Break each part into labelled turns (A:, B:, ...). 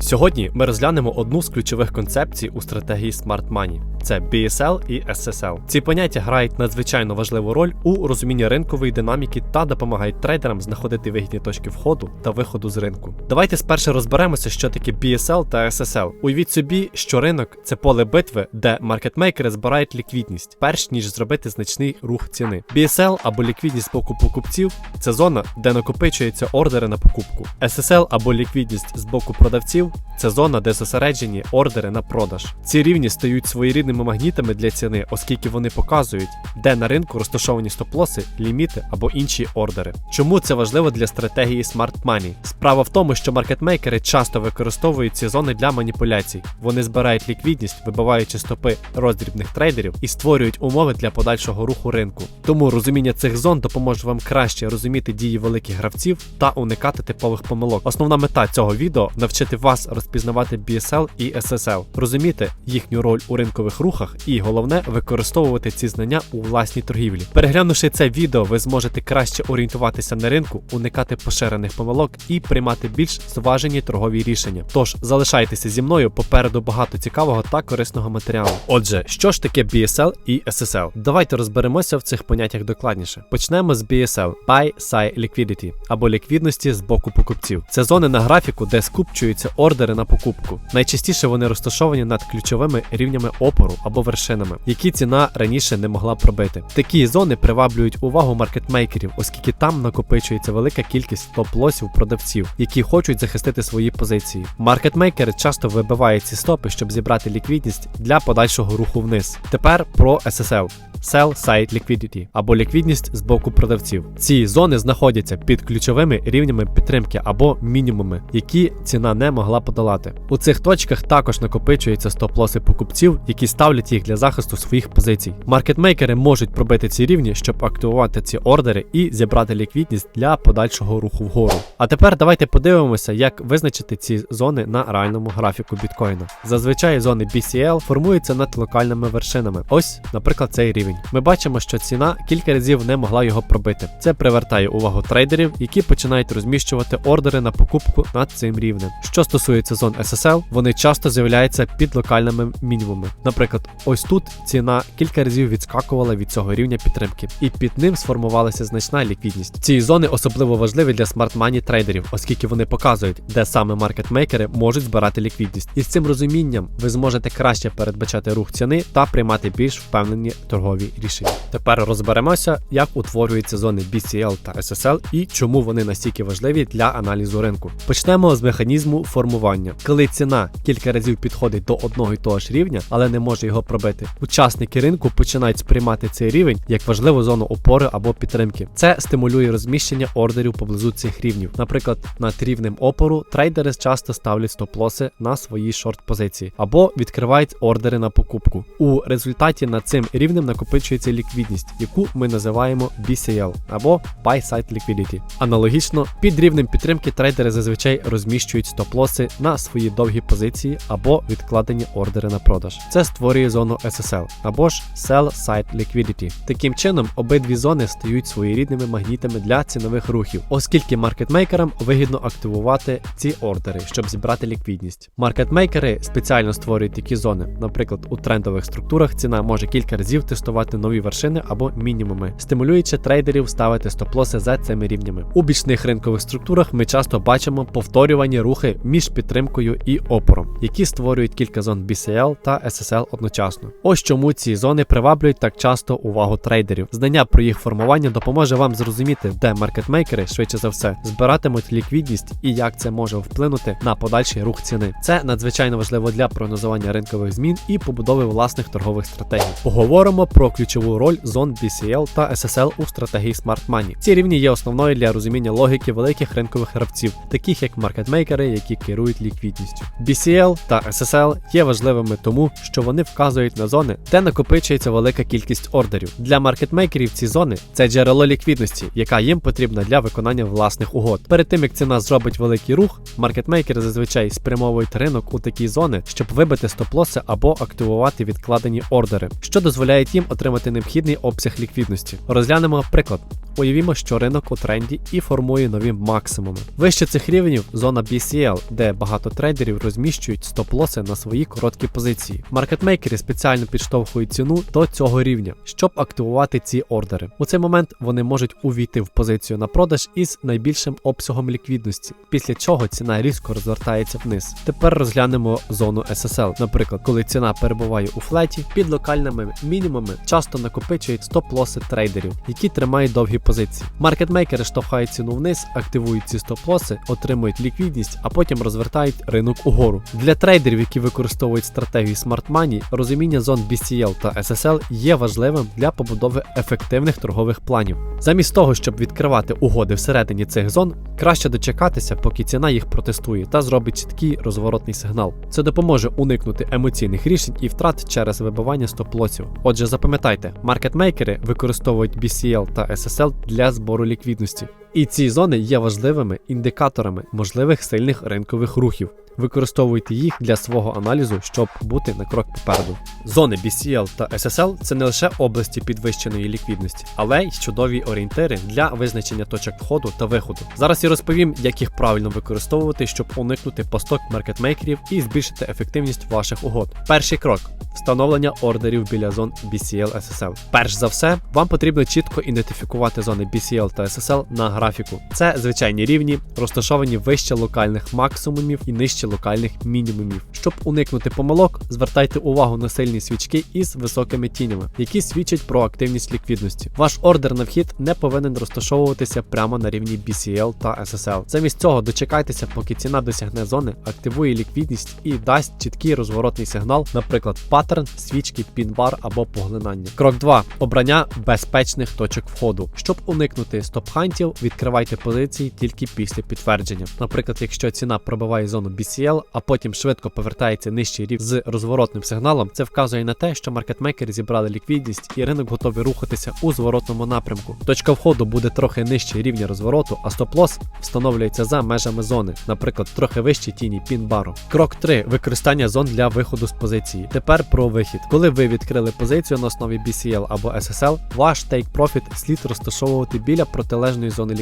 A: Сьогодні ми розглянемо одну з ключових концепцій у стратегії Smart Money – це BSL і SSL. Ці поняття грають надзвичайно важливу роль у розумінні ринкової динаміки та допомагають трейдерам знаходити вигідні точки входу та виходу з ринку. Давайте спершу розберемося, що таке BSL та SSL. Уявіть собі, що ринок це поле битви, де маркетмейкери збирають ліквідність, перш ніж зробити значний рух ціни. BSL або ліквідність з боку покупців це зона, де накопичуються ордери на покупку. SSL або ліквідність з боку продавців це зона, де зосереджені ордери на продаж. Ці рівні стають своєрідними магнітами для ціни, оскільки вони показують, де на ринку розташовані стоп-лоси, ліміти або інші ордери. Чому це важливо для стратегії Smart Money? Справа в тому, що маркетмейкери часто використовують ці зони для маніпуляцій. Вони збирають ліквідність, вибиваючи стопи роздрібних трейдерів і створюють умови для подальшого руху ринку. Тому розуміння цих зон допоможе вам краще розуміти дії великих гравців та уникати типових помилок. Основна мета цього відео навчити вас розпізнавати BSL і SSL, розуміти їхню роль у ринкових рухах і головне використовувати ці знання у власній торгівлі. Переглянувши це відео, ви зможете краще орієнтуватися на ринку, уникати поширених помилок і приймати більш зважені торгові рішення. Тож залишайтеся зі мною попереду багато цікавого та корисного матеріалу. Отже, що ж таке BSL і SSL? Давайте розберемося в цих поняттях докладніше. Почнемо з BSL Buy Side Liquidity або ліквідності з боку покупців. Це зони на графіку, де скупчуються ордери на покупку. Найчастіше вони розташовані над ключовими рівнями опору або вершинами, які ціна раніше не могла пробити. Такі зони приваблюють увагу маркетмейкерів, оскільки там накопичується велика кількість топ-лосів продавців, які хочуть захистити свої позиції. Маркетмейкери часто вибивають ці стопи, щоб зібрати ліквідність для подальшого руху вниз. Тепер про SSL. Sell Side Liquidity або ліквідність з боку продавців. Ці зони знаходяться під ключовими рівнями підтримки або мінімуми, які ціна не могла подолати. У цих точках також накопичуються стоп-лоси покупців, які ставлять їх для захисту своїх позицій. Маркетмейкери можуть пробити ці рівні, щоб активувати ці ордери і зібрати ліквідність для подальшого руху вгору. А тепер давайте подивимося, як визначити ці зони на реальному графіку біткоїна. Зазвичай зони BCL формуються над локальними вершинами. Ось, наприклад, цей рівень. Ми бачимо, що ціна кілька разів не могла його пробити. Це привертає увагу трейдерів, які починають розміщувати ордери на покупку над цим рівнем. Що стосується зон SSL, вони часто з'являються під локальними мінімумами. Наприклад, ось тут ціна кілька разів відскакувала від цього рівня підтримки, і під ним сформувалася значна ліквідність. Ці зони особливо важливі для смарт мані трейдерів, оскільки вони показують, де саме маркетмейкери можуть збирати ліквідність. І з цим розумінням ви зможете краще передбачати рух ціни та приймати більш впевнені торгові рішення. Тепер розберемося, як утворюються зони BCL та SSL і чому вони настільки важливі для аналізу ринку. Почнемо з механізму формування. Коли ціна кілька разів підходить до одного і того ж рівня, але не може його пробити, учасники ринку починають сприймати цей рівень як важливу зону опори або підтримки. Це стимулює розміщення ордерів поблизу цих рівнів. Наприклад, над рівнем опору трейдери часто ставлять стоп-лоси на свої шорт-позиції або відкривають ордери на покупку. У результаті над цим рівнем накопичується ліквідність, яку ми називаємо BCL або Buy Side Liquidity. Аналогічно, під рівнем підтримки трейдери зазвичай розміщують стоп-лоси на свої довгі позиції або відкладені ордери на продаж. Це створює зону SSL або ж Sell Side Liquidity. Таким чином, обидві зони стають своєрідними магнітами для цінових рухів, оскільки маркетмейкерам вигідно активувати ці ордери, щоб зібрати ліквідність. Маркетмейкери спеціально створюють такі зони. Наприклад, у трендових структурах ціна може кілька разів тестувати нові вершини або мінімуми, стимулюючи трейдерів ставити стоп-лоси за цими рівнями. У бічних ринкових структурах ми часто бачимо повторювані рухи між підтримкою і опором, які створюють кілька зон BCL та SSL одночасно. Ось чому ці зони приваблюють так часто увагу трейдерів. Знання про їх формування допоможе вам зрозуміти, де маркетмейкери швидше за все збиратимуть ліквідність і як це може вплинути на подальший рух ціни. Це надзвичайно важливо для прогнозування ринкових змін і побудови власних торгових стратегій. Поговоримо про ключову роль зон BCL та SSL у стратегії Smart Money. Ці рівні є основною для розуміння логіки великих ринкових гравців, таких як маркетмейкери, які керують ліквідністю. BCL та SSL є важливими тому, що вони вказують на зони, де накопичується велика кількість ордерів. Для маркетмейкерів ці зони це джерело ліквідності, яка їм потрібна для виконання власних угод. Перед тим як ціна зробить великий рух, маркетмейкери зазвичай спрямовують ринок у такі зони, щоб вибити стоп-лоси або активувати відкладені ордери, що дозволяє їм отримати необхідний обсяг ліквідності. Розглянемо приклад. Уявімо, що ринок у тренді і формує нові максимуми. Вище цих рівнів зона BCL, де багато трейдерів розміщують стоп-лоси на свої короткі позиції. Маркетмейкери спеціально підштовхують ціну до цього рівня, щоб активувати ці ордери. У цей момент вони можуть увійти в позицію на продаж із найбільшим обсягом ліквідності, після чого ціна різко розвертається вниз. Тепер розглянемо зону SSL. Наприклад, коли ціна перебуває у флеті, під локальними мінімумами часто накопичують стоп-лоси трейдерів, які тримають довгі позиції. Маркетмейкери штовхають ціну вниз, активують ці стоп-лоси, отримують ліквідність, а потім розвертають ринок угору. Для трейдерів, які використовують стратегію Smart Money, розуміння зон BCL та SSL є важливим для побудови ефективних торгових планів. Замість того, щоб відкривати угоди всередині цих зон, краще дочекатися, поки ціна їх протестує та зробить чіткий розворотний сигнал. Це допоможе уникнути емоційних рішень і втрат через вибивання стоп-лосів. Отже, запам'ятайте, маркетмейкери використовують BCL та SSL для збору ліквідності. І ці зони є важливими індикаторами можливих сильних ринкових рухів. Використовуйте їх для свого аналізу, щоб бути на крок попереду. Зони BCL та SSL це не лише області підвищеної ліквідності, але й чудові орієнтири для визначення точок входу та виходу. Зараз я розповім, як їх правильно використовувати, щоб уникнути посток маркетмейкерів і збільшити ефективність ваших угод. Перший крок. Встановлення ордерів біля зон BCL SSL. Перш за все, вам потрібно чітко ідентифікувати зони BCL та SSL на графіку. Це звичайні рівні, розташовані вище локальних максимумів і нижче локальних мінімумів. Щоб уникнути помилок, звертайте увагу на сильні свічки із високими тінями, які свідчать про активність ліквідності. Ваш ордер на вхід не повинен розташовуватися прямо на рівні BCL та SSL. Замість цього дочекайтеся, поки ціна досягне зони, активує ліквідність і дасть чіткий розворотний сигнал, наприклад, паттерн, свічки, пін-бар або поглинання. Крок 2. Обрання безпечних точок входу. Щоб уникнути стоп-хантів, відкривайте позиції тільки після підтвердження. Наприклад, якщо ціна пробиває зону BCL, а потім швидко повертається нижчий рівень з розворотним сигналом, це вказує на те, що маркетмейкери зібрали ліквідність і ринок готовий рухатися у зворотному напрямку. Точка входу буде трохи нижче рівня розвороту, а стоп-лос встановлюється за межами зони, наприклад, трохи вище тіні пін-бару. Крок 3. Використання зон для виходу з позиції. Тепер про вихід. Коли ви відкрили позицію на основі BCL або SSL, ваш profit слід розташовувати біля протилежної зони ліквідності.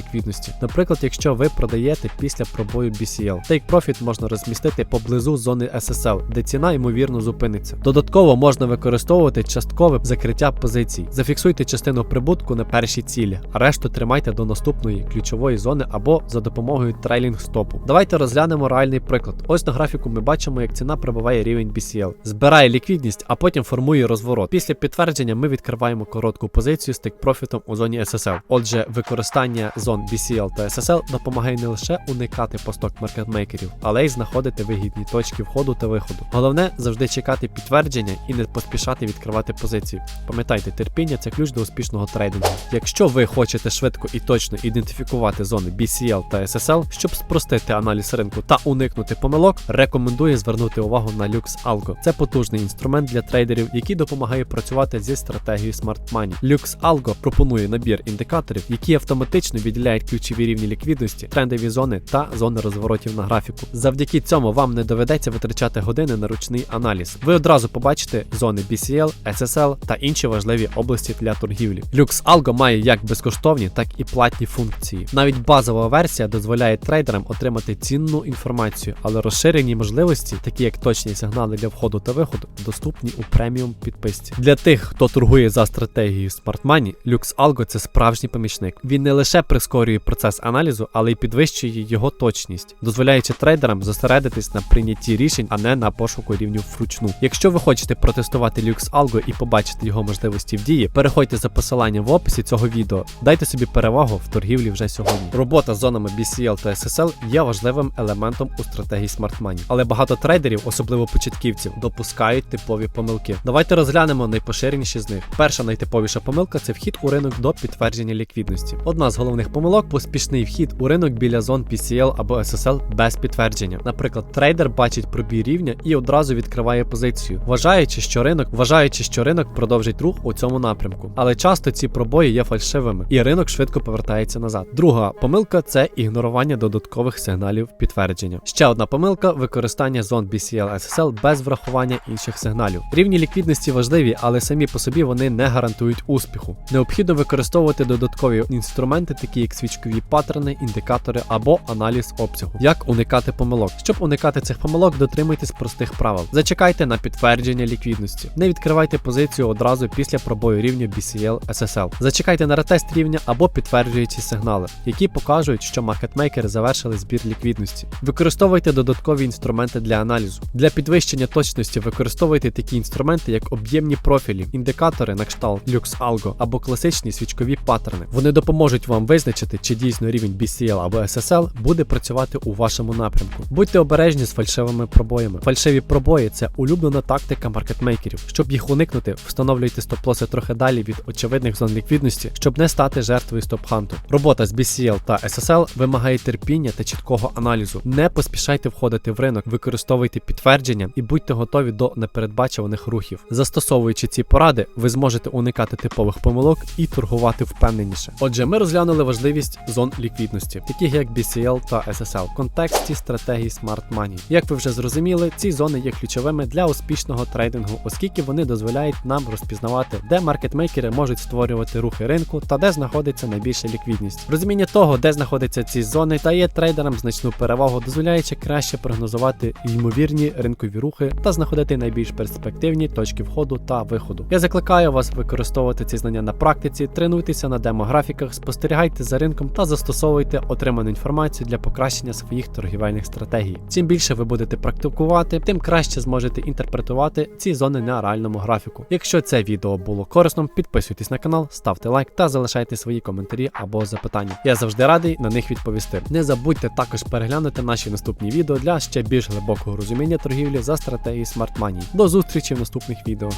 A: Наприклад, якщо ви продаєте після пробою BCL, take profit можна розмістити поблизу зони SSL, де ціна ймовірно зупиниться. Додатково можна використовувати часткове закриття позицій. Зафіксуйте частину прибутку на першій цілі, а решту тримайте до наступної ключової зони або за допомогою трейлінг стопу. Давайте розглянемо реальний приклад. Ось на графіку ми бачимо, як ціна пробиває рівень BCL, збирає ліквідність, а потім формує розворот. Після підтвердження ми відкриваємо коротку позицію з тейк-профітом у зоні SSL. Отже, використання зон BCL та SSL допомагає не лише уникати посток маркетмейкерів, але й знаходити вигідні точки входу та виходу. Головне завжди чекати підтвердження і не поспішати відкривати позиції. Пам'ятайте, терпіння це ключ до успішного трейдингу. Якщо ви хочете швидко і точно ідентифікувати зони BCL та SSL, щоб спростити аналіз ринку та уникнути помилок, рекомендую звернути увагу на Lux Algo. Це потужний інструмент для трейдерів, який допомагає працювати зі стратегією Smart Money. Lux Algo пропонує набір індикаторів, які автоматично відділяють ключові рівні ліквідності, трендові зони та зони розворотів на графіку. Завдяки цьому вам не доведеться витрачати години на ручний аналіз. Ви одразу побачите зони BCL, SSL та інші важливі області для торгівлі. Lux Algo має як безкоштовні, так і платні функції. Навіть базова версія дозволяє трейдерам отримати цінну інформацію, але розширені можливості, такі як точні сигнали для входу та виходу, доступні у преміум підписці. Для тих, хто торгує за стратегією Smart Money, Lux Algo це справжній помічник. Він не лише прискорює процес аналізу, але й підвищує його точність, дозволяючи трейдерам зосередитись на прийнятті рішень, а не на пошуку рівнів вручну. Якщо ви хочете протестувати Lux Algo і побачити його можливості в дії, переходьте за посиланням в описі цього відео. Дайте собі перевагу в торгівлі вже сьогодні. Робота з зонами BCL та SSL є важливим елементом у стратегії Smart але багато трейдерів, особливо початківців, допускають типові помилки. Давайте розглянемо найпоширеніші з них. Перша найтиповіша помилка це вхід у ринок до підтвердження ліквідності. Одна з головних помилок поспішний вхід у ринок біля зон PCL або SSL без підтвердження. Наприклад, трейдер бачить пробій рівня і одразу відкриває позицію, вважаючи, що ринок, вважаючи, що ринок продовжить рух у цьому напрямку. Але часто ці пробої є фальшивими, і ринок швидко повертається назад. Друга помилка це ігнорування додаткових сигналів підтвердження. Ще одна помилка використання зон BCL SSL без врахування інших сигналів. Рівні ліквідності важливі, але самі по собі вони не гарантують успіху. Необхідно використовувати додаткові інструменти, такі як свічкові паттерни, індикатори або аналіз обсягу. Як уникати помилок? Щоб уникати цих помилок, дотримуйтесь простих правил. Зачекайте на підтвердження ліквідності. Не відкривайте позицію одразу після пробою рівня BCL SSL. Зачекайте на ретест рівня або підтверджуючі сигнали, які покажуть, що маркетмейкери завершили збір ліквідності. Використовуйте додаткові інструменти для аналізу. Для підвищення точності використовуйте такі інструменти, як об'ємні профілі, індикатори на кшталт LuxAlgo або класичні свічкові паттерни. Вони допоможуть вам визначити, чи дійсно рівень BCL або SSL буде працювати у вашому напрямку. Будьте обережні з фальшивими пробоями. Фальшиві пробої це улюблена тактика маркетмейкерів. Щоб їх уникнути, встановлюйте стоп-лоси трохи далі від очевидних зон ліквідності, щоб не стати жертвою стоп-ханту. Робота з BCL та SSL вимагає терпіння та чіткого аналізу. Не поспішайте входити в ринок, використовуйте підтвердження і будьте готові до непередбачуваних рухів. Застосовуючи ці поради, ви зможете уникати типових помилок і торгувати впевненіше. Отже, ми розглянули важливість зон ліквідності, таких як BCL та SSL, в контексті стратегії Smart Money. Як ви вже зрозуміли, ці зони є ключовими для успішного трейдингу, оскільки вони дозволяють нам розпізнавати, де маркетмейкери можуть створювати рухи ринку та де знаходиться найбільша ліквідність. Розуміння того, де знаходяться ці зони, дає трейдерам значну перевагу, дозволяючи краще прогнозувати ймовірні ринкові рухи та знаходити найбільш перспективні точки входу та виходу. Я закликаю вас використовувати ці знання на практиці, тренуйтеся на демографіках, спостерігайте за ринком та застосовуйте отриману інформацію для покращення своїх торгівельних стратегій. Чим більше ви будете практикувати, тим краще зможете інтерпретувати ці зони на реальному графіку. Якщо це відео було корисним, підписуйтесь на канал, ставте лайк та залишайте свої коментарі або запитання. Я завжди радий на них відповісти. Не забудьте також переглянути наші наступні відео для ще більш глибокого розуміння торгівлі за стратегії Money. До зустрічі в наступних відео.